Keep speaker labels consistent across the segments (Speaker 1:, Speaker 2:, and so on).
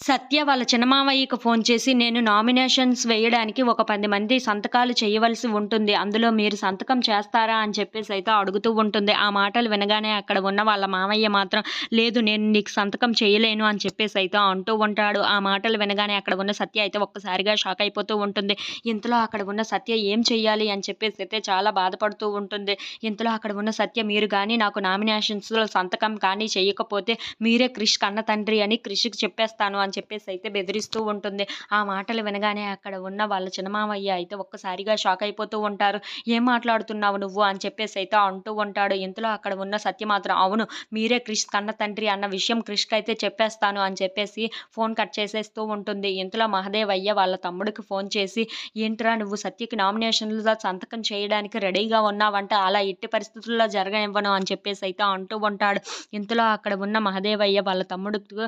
Speaker 1: సత్య వాళ్ళ చిన్నమావయ్యకు ఫోన్ చేసి నేను నామినేషన్స్ వేయడానికి ఒక పది మంది సంతకాలు చేయవలసి ఉంటుంది. అందులో మీరు సంతకం చేస్తారా? అని చెప్పేసి అయితే అడుగుతూ ఉంటుంది. ఆ మాటలు వినగానే అక్కడ ఉన్న వాళ్ళ మామయ్య మాత్రం లేదు నేను నీకు సంతకం చేయలేను అని చెప్పేసి అయితే అంటూ ఉంటాడు. ఆ మాటలు వినగానే అక్కడ ఉన్న సత్య అయితే ఒక్కసారిగా షాక్ అయిపోతూ ఉంటుంది. ఇంతలో అక్కడ ఉన్న సత్య ఏం చెయ్యాలి? అని చెప్పేసి అయితే చాలా బాధపడుతూ ఉంటుంది. ఇంతలో అక్కడ ఉన్న సత్య మీరు కానీ నాకు నామినేషన్స్లో సంతకం కానీ చేయకపోతే మీరే క్రిష్ కన్న తండ్రి అని క్రిష్కి చెప్పేస్తాను అని చెప్పేసి అయితే బెదిరిస్తూ ఉంటుంది. ఆ మాటలు వినగానే అక్కడ ఉన్న వాళ్ళ చిన్నమామయ్య అయితే ఒక్కసారిగా షాక్ అయిపోతూ ఉంటారు. ఏం మాట్లాడుతున్నావు నువ్వు? అని చెప్పేసి అయితే అంటూ ఉంటాడు. ఇంతలో అక్కడ ఉన్న సత్య మాత్రం అవును మీరే క్రిష్ కన్న తండ్రి అన్న విషయం క్రిష్కి అయితే చెప్పేస్తాను అని చెప్పేసి ఫోన్ కట్ చేసేస్తూ ఉంటుంది. ఇంతలో మహదేవ్ అయ్య వాళ్ళ తమ్ముడికి ఫోన్ చేసి ఏంట్రా నువ్వు సత్యకి నామినేషన్లో సంతకం చేయడానికి రెడీగా ఉన్నావంటే అలా ఎట్టి పరిస్థితుల్లో జరగనివ్వను అని చెప్పేసి అయితే అంటూ ఉంటాడు. ఇంతలో అక్కడ ఉన్న మహదేవయ్య వాళ్ళ తమ్ముడికి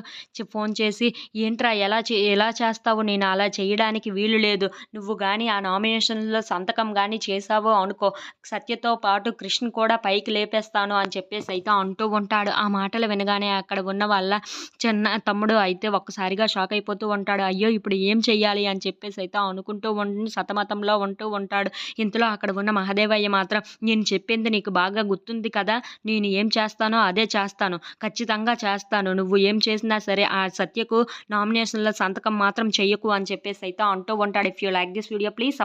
Speaker 1: ఫోన్ చేసి ఏంట్రా ఎలా చే ఎలా చేస్తావు? నేను అలా చేయడానికి వీలు లేదు. నువ్వు కానీ ఆ నామినేషన్లో సంతకం కానీ చేసావో అనుకో. సత్యతో పాటు కృష్ణ కూడా పైకి లేపేస్తాను అని చెప్పేసి అయితే అంటూ ఉంటాడు. ఆ మాటలు వినగానే అక్కడ ఉన్న వాళ్ళ చిన్న తమ్ముడు అయితే ఒక్కసారిగా షాక్ అయిపోతూ ఉంటాడు. అయ్యో ఇప్పుడు ఏం చెయ్యాలి అని చెప్పేసి అయితే అనుకుంటూ ఉండి సతమతంలో ఉంటూ ఉంటాడు. ఇంతలో అక్కడ ఉన్న మహదేవయ్య మాత్రం నేను చెప్పింది నీకు బాగా గుర్తుంది కదా నేను ఏం చేస్తానో అదే చేస్తాను. ఖచ్చితంగా చేస్తాను. నువ్వు ఏం చేసినా సరే ఆ సత్యకు నామినేషన్లో సంతకం మాత్రం చెయ్యకు అని చెప్పేసి అయితే అంటూ ఉంటాడు. If you like this video please